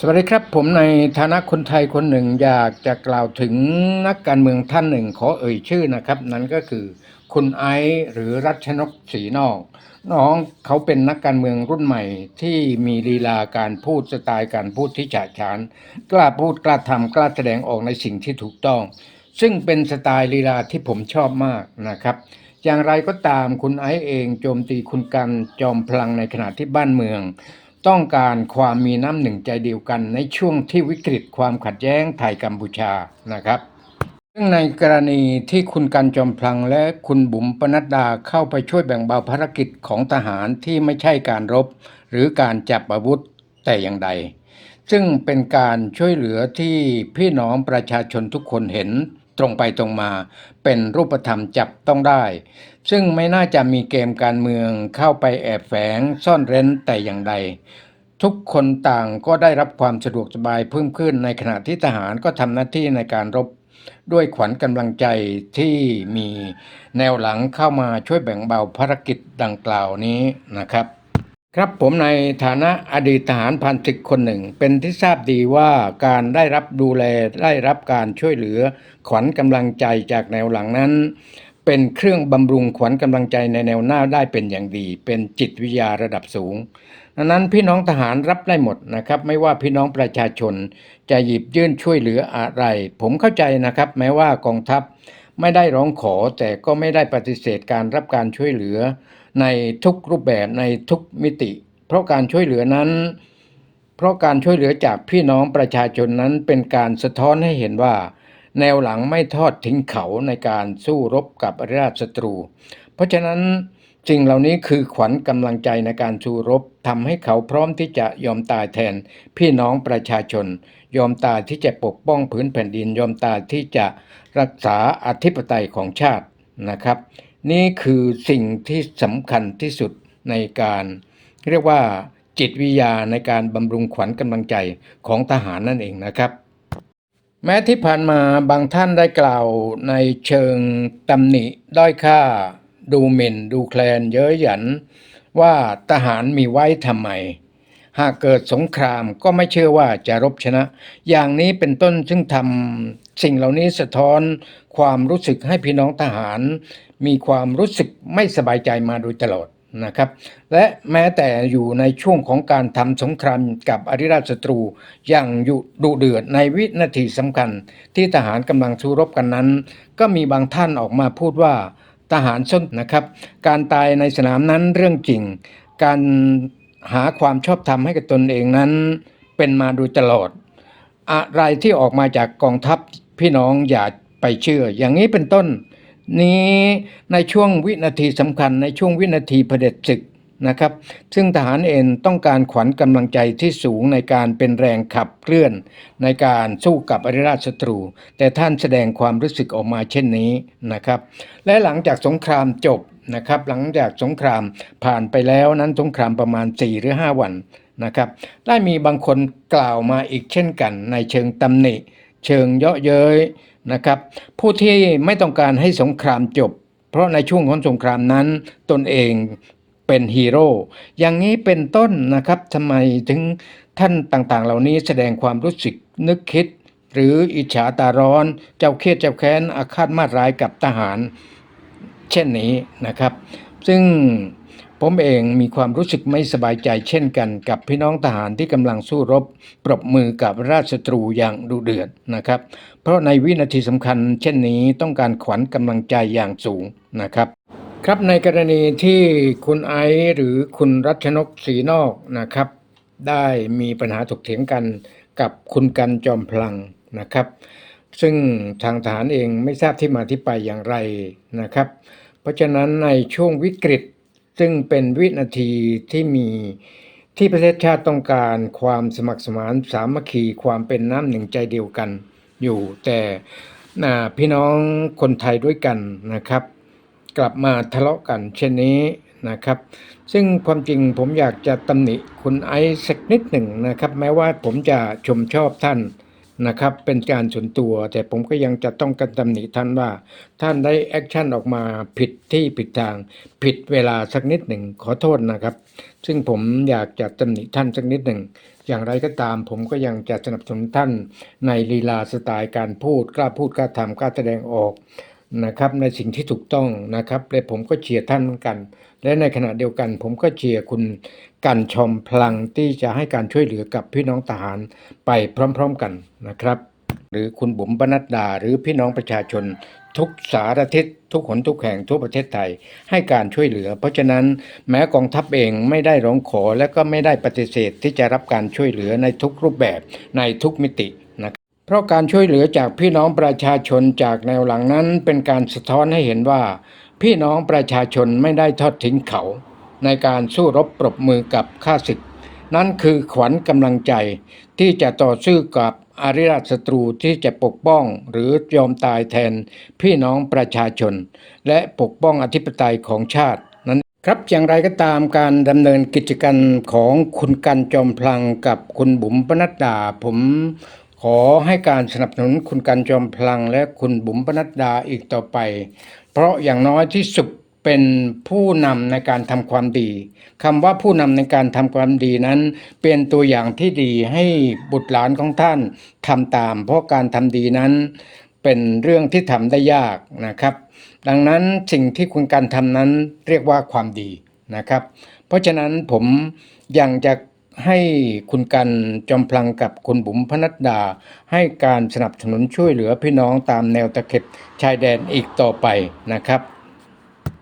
สวัสดีครับ ผมในฐานะคนไทยคนหนึ่งอยากจะกล่าวถึงนักการเมืองท่านหนึ่งขอเอ่ยชื่อนะครับ นั่นก็คือคุณไอซ์หรือรัชนกศรีนอก น้องเขาเป็นนักการเมืองรุ่นใหม่ที่มีลีลาการพูดสไตล์การพูดที่ฉาดฉาน กล้าพูดกล้าทำกล้าแสดงออกในสิ่งที่ถูกต้อง ซึ่งเป็นสไตล์ลีลาที่ผมชอบมากนะครับอย่างไรก็ตามคุณไอซ์เองโจมตีคุณกันจอมพลังในขณะที่บ้านเมือง ต้องการความมีน้ำหนึ่งใจเดียวกันในช่วงที่วิกฤตความขัดแย้งไทยกัมพูชานะครับซึ่งในกรณีที่คุณกันจอมพลังและคุณบุ๋มปนัดดาเข้าไปช่วยแบ่งเบาภารกิจของทหารที่ไม่ใช่การรบ หรือการจับอาวุธแต่อย่างใด ซึ่งเป็นการช่วยเหลือที่พี่น้องประชาชนทุกคนเห็น ตรงไปตรงมา เป็นรูปธรรมจับต้องได้ ซึ่งไม่น่าจะมีเกมการเมืองเข้าไปแอบแฝงซ่อนเร้นแต่อย่างใด ทุกคนต่างก็ได้รับความสะดวกสบายเพิ่มขึ้นในขณะที่ทหารก็ทำหน้าที่ในการรบด้วยขวัญกำลังใจที่มีแนวหลังเข้ามาช่วยแบ่งเบาภารกิจดังกล่าวนี้นะครับ ครับผมในฐานะอดีตทหารพันศึกคนหนึ่ง เป็นที่ทราบดีว่าการได้รับดูแลได้รับการช่วยเหลือขวัญกำลังใจจากแนวหลังนั้น เป็นเครื่องบำรุงขวัญกำลังใจในแนวหน้าได้เป็นอย่างดี เป็นจิตวิทยาระดับสูงดังนั้นพี่น้องทหารรับได้หมดนะครับ ไม่ว่าพี่น้องประชาชนจะหยิบยื่นช่วยเหลืออะไร ผมเข้าใจนะครับ แม้ว่ากองทัพไม่ได้ร้องขอแต่ก็ไม่ได้ปฏิเสธการรับการช่วยเหลือ ในทุกรูปแบบในทุกมิติ เพราะการช่วยเหลือนั้น เพราะการช่วยเหลือจากพี่น้องประชาชนนั้นเป็นการสะท้อนให้เห็นว่า แนวหลังไม่ทอดทิ้งเขาในการสู้รบกับอริราชศัตรู เพราะฉะนั้นสิ่งเหล่านี้คือขวัญกำลังใจในการสู้รบทำให้เขาพร้อมที่จะยอมตายแทน พี่น้องประชาชน ยอมตายที่จะปกป้องพื้นแผ่นดิน ยอมตายที่จะรักษาอธิปไตยของชาตินะครับ นี่คือสิ่งที่สำคัญที่สุดในการ เรียกว่าจิตวิทยาในการบำรุงขวัญกำลังใจของทหารนั่นเองนะครับ แม้ที่ผ่านมาบางท่านได้กล่าวในเชิงตำหนิด้อยค่า ดูหมิ่น ดูแคลน เย้ยหยัน ว่าทหารมีไว้ทำไม หากเกิดสงครามก็ไม่เชื่อว่าจะรบชนะ อย่างนี้เป็นต้นซึ่งทำสิ่งเหล่านี้สะท้อนความรู้สึกให้พี่น้องทหาร มีความรู้สึกไม่สบายใจมาโดยตลอดนะครับ และแม้แต่อยู่ในช่วงของการทำสงครามกับอริราชศัตรูอย่างอยู่ดุเดือดในวินาทีสำคัญ ที่ทหารกำลังสู้รบกันนั้น ก็มีบางท่านออกมาพูดว่าทหารส้นนะครับ การตายในสนามนั้นเรื่องจริง การ หาความชอบธรรมให้กับตนเองนั้น เป็นมาโดยตลอด อะไรที่ออกมาจากกองทัพพี่น้องอย่าไปเชื่อ อย่างนี้เป็นต้น นี้ในช่วงวินาทีสำคัญในช่วงวินาทีเผด็จศึกนะครับ ซึ่งทหารเองต้องการขวัญกำลังใจที่สูงในการเป็นแรงขับเคลื่อน ในการสู้กับอริราชศัตรู แต่ท่านแสดงความรู้สึกออกมาเช่นนี้นะครับ และหลังจากสงครามจบ นะครับหลังจากสงครามผ่านไปแล้วนั้นสงครามประมาณ 4 หรือ 5 วันนะครับได้มีบางคนกล่าวมาอีกเช่นกัน ในเชิงตำหนิ เชิงเยาะเย้ยนะครับผู้ที่ไม่ต้องการให้สงครามจบ เพราะในช่วงของสงครามนั้นตนเองเป็นฮีโร่อย่างนี้เป็นต้นนะครับทำไมถึงท่านต่างๆ เหล่านี้แสดงความรู้สึกนึกคิด หรืออิจฉาตาร้อน เจ้าเครียดเจ้าแค้นอาฆาตมาร้ายกับทหาร เช่นนี้นะครับ ซึ่งผมเองมีความรู้สึกไม่สบายใจเช่นกันกับพี่น้องทหารที่กำลังสู้รบ ปรบมือกับราชศัตรูอย่างดุเดือดนะครับ เพราะในวินาทีสำคัญ เช่นนี้ต้องการขวัญกำลังใจอย่างสูงนะครับครับในกรณีที่คุณไอซ์หรือคุณรัชนกศรีนอกนะครับ ได้มีปัญหาถกเถียงกันกับคุณกันจอมพลังนะครับ ซึ่งทางทหารเองไม่ทราบที่มาที่ไปอย่างไรนะครับ เพราะฉะนั้นในช่วงวิกฤตซึ่งเป็นวินาทีที่มีที่ประเทศชาติต้องการความสมัครสมานสามัคคีความเป็นน้ำหนึ่งใจเดียวกันอยู่ แต่พี่น้องคนไทยด้วยกันนะครับ กลับมาทะเลาะกันเช่นนี้นะครับ ซึ่งความจริงผมอยากจะตำหนิคุณไอซ์สักนิดหนึ่งนะครับ แม้ว่าผมจะชมชอบท่าน นะครับเป็นการส่วนตัว แต่ผมก็ยังจะต้องกันตำหนิท่านว่า ท่านได้แอคชั่นออกมาผิดที่ผิดทาง ผิดเวลาสักนิดหนึ่งขอโทษนะครับ ซึ่งผมอยากจะตำหนิท่านสักนิดหนึ่งอย่างไรก็ตามผมก็ยังจะสนับสนุนท่านในลีลาสไตล์การพูดกล้าพูดกล้าทำกล้าแสดงออก นะครับในสิ่งที่ถูกต้องนะครับและผมก็เชียร์ท่านเหมือนกัน และในขณะเดียวกัน ผมก็เชียร์คุณกันชมพลังที่จะให้การช่วยเหลือกับพี่น้องทหารไปพร้อม ๆกันนะครับ หรือคุณบุ๋มปนัดดา หรือพี่น้องประชาชน ทุกสารทิศทุกหนทุกแห่งทั่วประเทศไทยให้การช่วยเหลือ เพราะฉะนั้นแม้กองทัพเองไม่ได้ร้องขอและก็ไม่ได้ปฏิเสธที่จะรับการช่วยเหลือในทุกรูปแบบในทุกมิติ เพราะการช่วยเหลือจากพี่น้องประชาชนจากแนวหลังนั้นเป็นการสะท้อนให้เห็นว่า พี่น้องประชาชนไม่ได้ทอดทิ้งเขา ในการสู้รบปรบมือกับข้าศึก นั่นคือขวัญกำลังใจ ที่จะต่อสู้กับอาริราชศัตรูที่จะปกป้องหรือยอมตายแทนพี่น้องประชาชน และปกป้องอธิปไตยของชาตินั้นครับอย่างไรก็ตามการดำเนินกิจกรรมของคุณกันจอมพลังกับคุณบุ๋มปนัดดาผม ขอให้การสนับสนุนคุณกันจอมพลังและคุณบุ๋มปนัดดาอีกต่อไป เพราะอย่างน้อยที่สุดเป็นผู้นำในการทำความดีคำว่าผู้นำในการทำความดีนั้น เป็นตัวอย่างที่ดีให้บุตรหลานของท่านทำตาม เพราะการทำดีนั้นเป็นเรื่องที่ทำได้ยากนะครับ ดังนั้นสิ่งที่คุณการทำนั้นเรียกว่าความดีนะครับ เพราะฉะนั้นผมยังจะ ให้คุณกันจอมพลังกับคุณบุ๋มพนัดดา ให้การสนับสนุนช่วยเหลือพี่น้องตามแนวตะเข็บชายแดนอีกต่อไปนะครับ